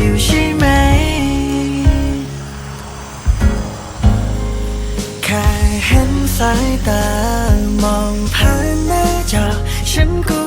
อยู่ใช่ไหม แค่เห็นสายตามองผ่านหน้าจอฉันก็